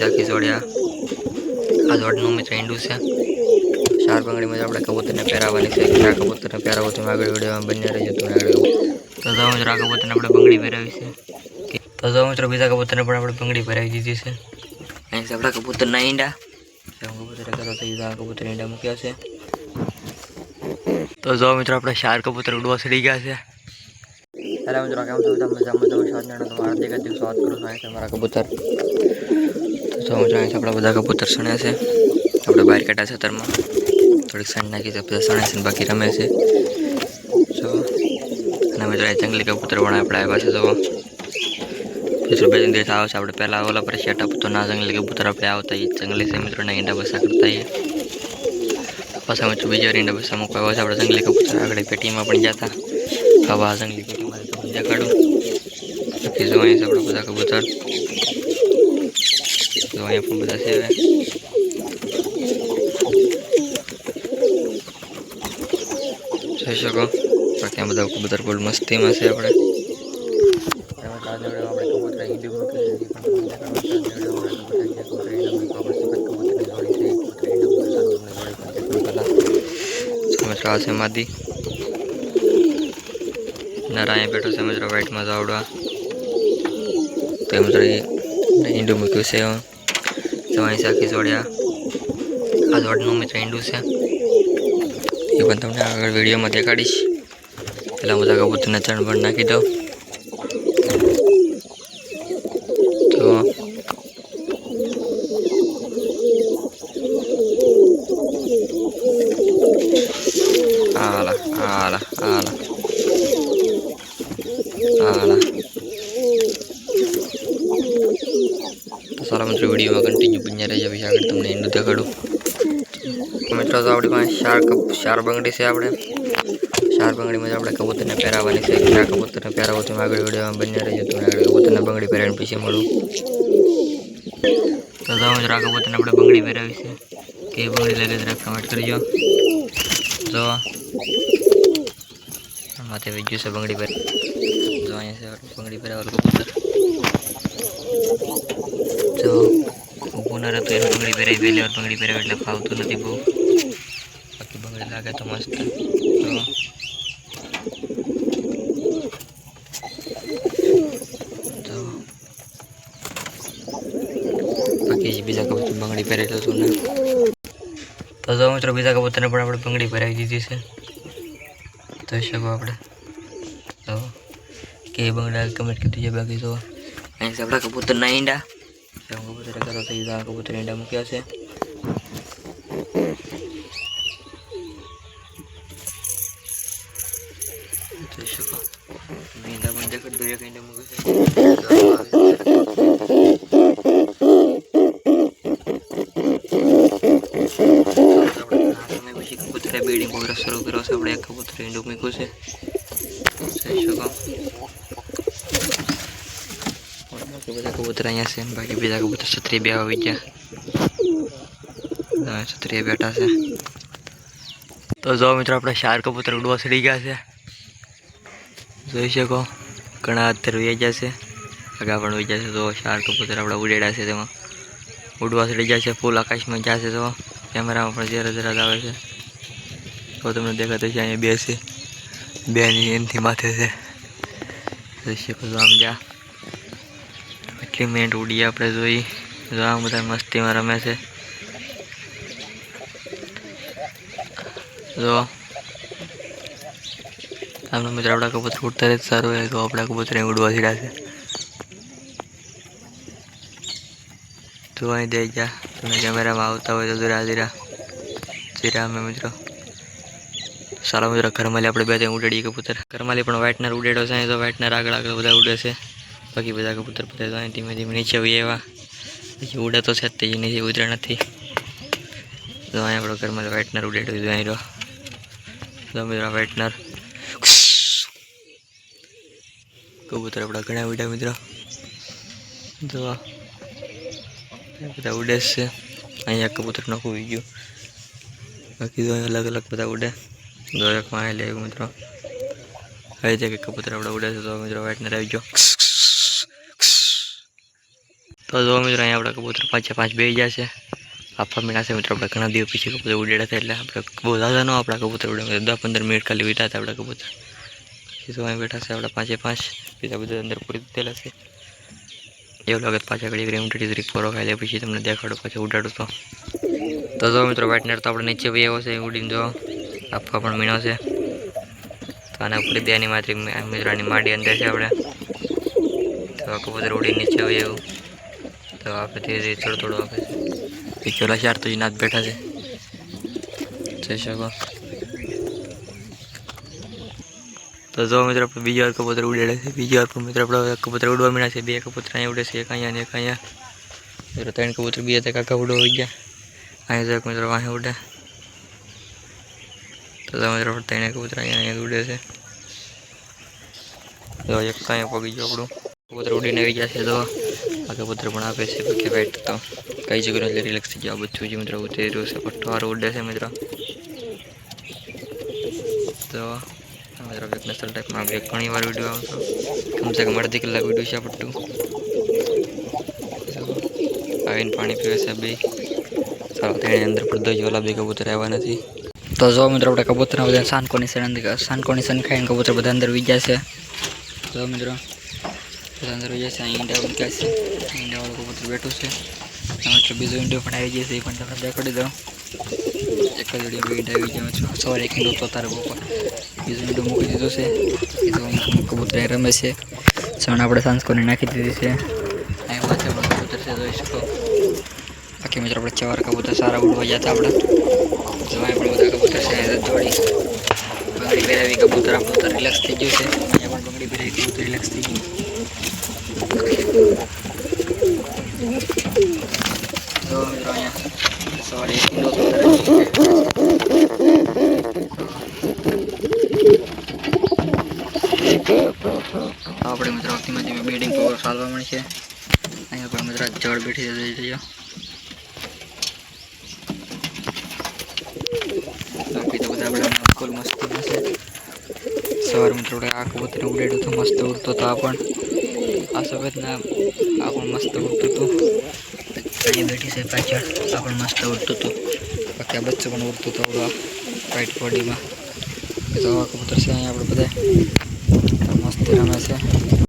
સાખી જોડ્યા. આ જોડનું મિત્ર ઈંડું છે. ચાર બંગડીમાં આપણે કબૂતરને પહેરાવવાની છે. આ કબૂતરને પહેરાવો તમે આગળ વિડીયોમાં બંને રહેજો તમે આગળ તો જો મિત્રો, આ કબૂતરને આપણે બંગડી પહેરાવી છે. તો જો મિત્રો, બીજા કબૂતરને પણ આપણે બંગડી પહેરાવી દીધી છે. અહીં છે આપણા કબૂતરના ઈંડા. કબૂતર કરો તો આ કબૂતર ઈંડા મૂક્યા છે. તો જો મિત્રો, આપણે ચાર કબૂતર ઉડવા ચડી ગયા છે. હેલો મિત્રો, કેમ છો? તમે મજામાં તમે સાત જણા તમારા હાર્દિક હાર્દિક સ્વાગત કરું છું. અહીં તમારા કબૂતર. તો હું અહીં આપણા બધા કબૂતર સણે છે. આપણે બહાર કાઢ્યા છે તરમાં થોડીક સણ નાખી છે બધા સણે છે બાકી રમે છે. જો. અને અમે અહીં જંગલી કબૂતર પણ આપણે આવ્યા છે તો મિત્રો બે દિવસ આવે છે આપણે પહેલાં ઓલા પર સેટઅપ તો ના જંગલી કબૂતર આપણે આવતા એ જંગલી છે મિત્રોને ઈંડા બસા કરતા એ પાછા બીજા ઈંડા બસા મૂકવા આવ્યા છે, આપણે જંગલી કબૂતર આગળ પેટીમાં પણ જતા હવા જંગલી પેટીમાં કાઢું. બાકી જો અહીં આપણે બધા કબૂતર. જો અહીંયા પણ બધા છે. જોઈ શકો બાકી આ બધા કબૂતર ફૂલ મસ્તીમાં છે આપણે તો આ છે માદી નર બેઠો છે મિત્રો વાઇટમાં જાવડવા તો મિત્રો ઈંડું મૂક્યું છે તો અહીં સાખી જોડ્યા આ. જોડનું મિત્ર ઈંડું છે. એ પણ તમને આગળ વિડીયોમાં દેખાડીશ. પેલા બધા કબૂતરને ચણ પણ નાખી દઉં. તો આલા આલા આલા આલા તો સારા મિત્રો વિડીયોમાં કન્ટિન્યુ બન્યા રહેજો. પછી આગળ તમને એનું દેખાડું. મિત્રો, તો આપણી પાસે ચાર કપ, ચાર બંગડી છે આપણે. ચાર બંગડીમાં આપણે કબૂતરને પહેરાવવાની છે. આ કબૂતરને પહેરાવો તમે આગળ વિડીયોમાં બન્યા રહેજો. તમે આગળ કબૂતરને બંગડી પહેરાવીને પછી મળું. તો તો મિત્રો આ કબૂતરને આપણે બંગડી પહેરાવી છે. કે બંગડી લાગે જરા કમેન્ટ કરજો. જો માથે વેચ્યું છે, બંગડી પર જો અહીંયા છે બંગડી પર પહેરાવેલું કબૂતર. જો, ઊભું ન રહેતું એને બંગડી પહેરાવી પહેલી વાર બંગડી પહેરાવી એટલે ફાવતું નથી બહુ. બાકી બંગડી લાગે તો મસ્ત. તો બાકી બીજા કબૂતર બંગડી પહેરેલું હતું ને? તો જો મિત્રો, બીજા કબૂતરને પણ આપણે બંગડી પહેરાવી દીધી છે. જોઈ શકો આપણે. તો કે બંગડા કમેન્ટ કરી દીજે બાકી તો. અહીં છે આપણા કબૂતરના ઈંડા. કબૂતર કરો થઈ આ કબૂતર ઈંડા મૂક્યા છે. જોઈ શકો. ઈંડા પણ દેખાડ દરિયા ઈંડા મૂકે છે કબૂતરે વગેરે શરૂ કર્યો છે. આપણે એક કબૂતર ઈંડું મૂક્યું છે. જોઈ શકો બધા કબૂતર અહીંયા છે. બાકી બીજા કબૂતર છત્રી બે આવી ગયા. છત્રી બેઠા છે. તો જો મિત્રો, આપણે ચાર કબૂતર ઉડવા ચડી ગયા છે. જોઈ શકો, ઘણા અત્યારે વહી ગયા છે. આગા પણ વહી ગયા તો ચાર કબૂતર આપણે ઉડેડા છે તેમાં. ઉડવા ચડી ગયા છે. ફૂલ આકાશમાં ગયા તો કેમેરામાં પણ જરા જરા આવે છે. તો તમને દેખાતો છે અહીંયા બે છે. બે એનથી માથે છે. શકો આમ જા. એટલી મિનિટ ઉડી આપણે જોઈ. જો આ બધા મસ્તીમાં રમે છે. જો. આમનો મિત્ર આપણા કબૂતર ઉડતા રહે સારું હોય, તો આપણા કબૂતર અહીં ઉડવા સીડા છે. તો અહીં દઈ જા. તમે કેમેરામાં આવતા હોય તો ધીરા ધીરા ધીરા મિત્રો. સારા મિત્રો, ઘરમાલી આપણે બે ત્યાં ઉડાડીએ કબૂતર. ઘરમાલી પણ વ્હાઇટનર ઉડેડો છે તો વ્હાઇટનર આગળ આગળ બધા ઉડે છે. બાકી બધા કબૂતર બધા તો ધીમે ધીમે નીચે વહી એવા પછી ઉડે તો છે જ નીચે ઉતરે નથી. તો અહીં આપણો ઘરમાં વ્હાઇટનર ઉડેડો છે, અહીં રહ્યો. મિત્રો વ્હાઇટનર કબૂતર આપણા ઘણા ઉડ્યા મિત્રો. જોવા બધા ઉડે છે. અહીંયા કબૂતર નખું ગયું. બાકી તો અલગ અલગ બધા ઉડે. જો એક માં લે મિત્રો. આવી કે કબૂતર આપણે ઉડે છે, તો મિત્રો વ્હાઇટનર આવી ગયો તો જો મિત્રો અહીંયા આપણા કબૂતર પાંચે પાંચ બે ગયા છે. આપવા મીણા છે મિત્રો આપણે ઘણા દિવસ પછી કબૂતર ઉડેડા હતા એટલે આપણે બહુ દાદા ન આપણા કબૂતર ઉડે. દસ પંદર મિનિટ ખાલી વીટા હતા આપણા કબૂતર. તો અહીં બેઠા છે આપણા પાંચે પાંચ, બીજા બધા અંદર પૂરી દીધેલા છે. એવું લાગે પાછા ઘડી રેમ ઊંટડી તરીકે ફોરો ખાઈ લે, પછી તમને દેખાડો, પાછું ઉડાડું તો. તો મિત્રો વાઇટનર તો આપણે નીચે ભાઈ આવ્યો છે, ઉડીને જો. આપવા પણ મીણો છે. તો આના ઉપરી બેની માત્રી મિત્રોની માડી અંદર છે આપણે. તો આ કબૂતર ઉડી નીચે હોય એવું તો આપણે ધીરે ધીરે થોડું થોડું આપે છે. પીછોલા ચાર તો નાથ બેઠા છે. જઈ શકો. તો જો મિત્રો, આપણે બીજી વાર કબૂતર ઉડેડે છે. બીજી વાર પણ મિત્રો આપણે કબૂતર ઉડવા મળ્યા છે. બે કબૂતર અહીંયા ઉડે છે. એક અહીંયા ને એક અહીંયા. ત્રણ કબૂતર બીજા કાકા ઉડવા ગયા. અહીંયા જો મિત્રો, અહીંયા ઉડે. તો મિત્રો આપણે ત્રણે કબૂતર અહીંયા અહીંયા ઉડે છે. તો એક કાંઈ પગી ગયો આપણું. કબૂતર ઉડીને આવી ગયા છે તો આ કબૂતર પણ આપે છે. બાકી વેટ તો કઈ જગ્યાએ એટલે રિલેક્સ થઈ ગયા. બધું જ મિત્રો ઉતરી છે. પટ્ટો વાળું ઉડે છે મિત્રો. તો મિત્રો એક નસલ ટાઈપમાં આપણે ઘણી વાર વીડિયો આવતો કમસે કમ અડધી કલાક વીડિયો છે પટ્ટું આવીને પાણી પીવે છે બે. ચાલો તેની અંદર પડદો જ ઓલા બે કબૂતર આવ્યા નથી. તો જો મિત્રો આપણે કબૂતરના બધા સાનકોની સન સાનકોની સન ખાઈને કબૂતર બધા અંદર વીજ્યા છે. જો મિત્રો, બધા અંદર વીજ્યા છે, અહીં ઈંડા મૂક્યા છે ઈંડાવાળું કબૂતર બેઠું છે. મિત્રો બીજો ઈંડો પણ આવી જશે એ પણ તમને દેખાડી દઉં. એક જ ઈંડો ઈંડા આવી ગયા છું. સવારે એક ઈંડો તો તારે બપોર. બીજો ઈંડો મૂકી દીધો છે. એ કબૂતર રમે છે. સણ આપણે સાંસકોને નાખી દીધી છે. અહીં પાછળ કબૂતર છે, જોઈ શકો. બાકી મિત્રો, આપણે ચવાર કબૂતર સારા ઉડવા ગયા હતા આપણે. જવાય પણ બધા કબૂતર છે જોડી બંગડી પહેરાવી, કબૂતર આપણું તો રિલેક્સ થઈ ગયું છે. અહીંયા પણ બંગડી પહેરાવી, કબૂતર રિલેક્સ થઈ ગયું. તો આપણે મિત્રો ધીમે ધીમે બિલ્ડિંગ પર ચાલવા મળશે. અહીંયા પણ મિત્રો જળ બેઠી જઈ રહ્યો બાકી તો બધા આપણે ફૂલ મસ્તીમાં છે. સવાર મિત્રો આ કબૂતર ઉડેડું મસ્ત ઉડતો તો આ પણ. આ સફેદના આ પણ મસ્ત ઉડતું હતું. અહીંયા બેઠી છે પાછળ. આ પણ મસ્ત ઉડતું હતું. બાકી આ બચ્ચો પણ ઉડતું હતું આવડું વ્હાઈટ બોડીમાં તો આ કબૂતર છે, અહીંયા આપણે બધા મસ્ત રમે છે.